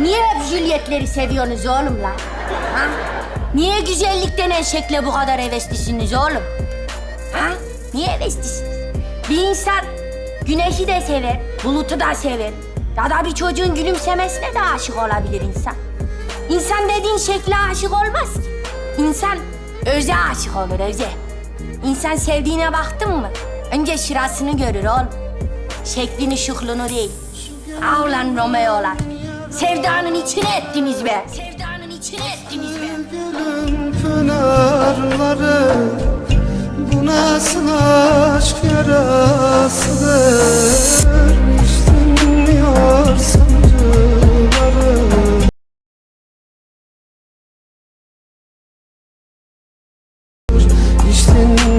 Niye hep Juliet'leri seviyorsunuz oğlum lan? Ha? Niye güzellik denen şekle bu kadar heveslisiniz oğlum? Ha? Niye heveslisiniz? Bir insan güneşi de sever, bulutu da sever. Ya da bir çocuğun gülümsemesine de aşık olabilir insan. İnsan dediğin şekle aşık olmaz ki. İnsan öze aşık olur, öze. İnsan sevdiğine baktın mı? Önce şırasını görür oğlum. Şeklini, şuklunu değil. Ah ulan Romeo'lar. Sevdanın içine ettiniz be. Sevdanın içine ettiniz be. Sevgilim pınarları bu nasıl aşk yarasıdır. Üstünlüyor sancıları. İçtin